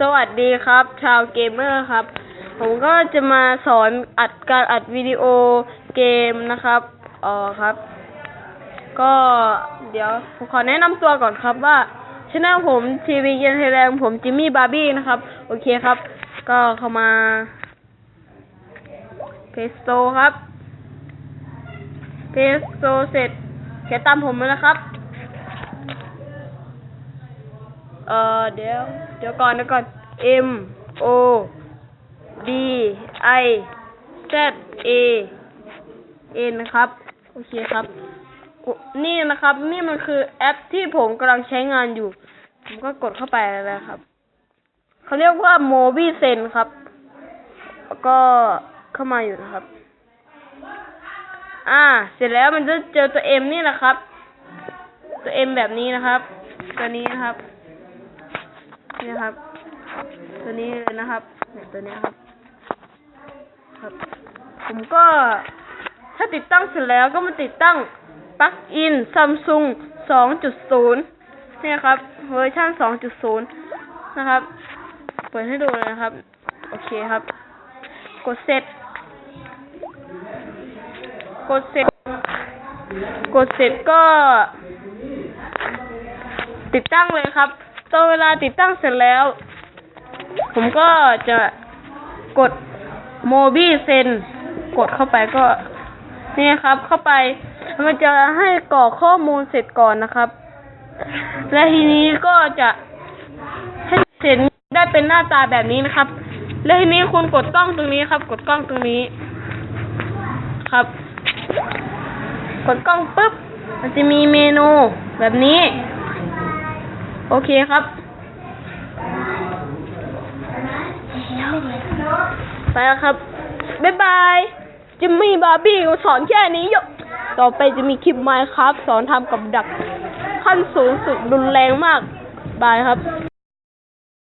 สวัสดีครับ ชาวเกมเมอร์ครับ ผมก็จะมาสอนอัดการอัดวิดีโอเกมนะครับเออครับ ก็เดี๋ยวผมขอแนะนำตัวก่อนครับว่าช anel ผมทีวีเกมไทยแลนด์ผมจิมมี่บาร์บี้นะครับ โอเคครับ ก็เข้ามาเพสโตครับเพสโตเสร็จเขียนตามผมเลยนะครับ เอ่อเดี๋ยว เดี๋ยวก่อนเดี๋ยวก่อน M O B I Z A N นะครับ โอเคครับ นี่นะครับ นี่มันคือแอปที่ผมกำลังใช้งานอยู่ ผมก็กดเข้าไปแล้วครับ เขาเรียกว่า m o b i z e n ครับ แล้วก็เข้ามาอยู่นะครับ อ่า เสร็จแล้วมันจะเจอตัว M นี่แหละครับ ตัว M แบบนี้นะครับ ตัวนี้นะครับ นี่ครับ ตัวนี้เลยนะครับเนี่ยตัวนี้ครับ ครับ ผมก็ ถ้าติดตั้งเสร็จแล้วก็มาติดตั้งปลั๊กอิน Samsung 2.0เนี่ยครับ เวอร์ชัน2.0 นะครับ เปิดให้ดูเลยนะครับ โอเคครับ กดเสร็จกดเสร็จ กดเสร็จก็ ติดตั้งเลยครับ ตอนเวลาติดตั้งเสร็จแล้ว ผมก็จะกดโมบีเซนกดเข้าไปก็นี่ครับ เข้าไป มันจะให้กรอกข้อมูลเสร็จก่อนนะครับ และทีนี้ก็จะให้เห็นได้เป็นหน้าตาแบบนี้นะครับ และทีนี้คุณกดกล้องตรงนี้ครับ กดกล้องตรงนี้ ครับ กดกล้องปุ๊บ มันจะมีเมนูแบบนี้ โอเคครับ ไปแล้วครับ บ๊ายบายจิมมี่บาร์บี้สอนแค่นี้ยกต่อไปจะมีคลิปไมค์ครับ สอนทำกับดักขั้นสูงสุดรุนแรงมาก บายครับ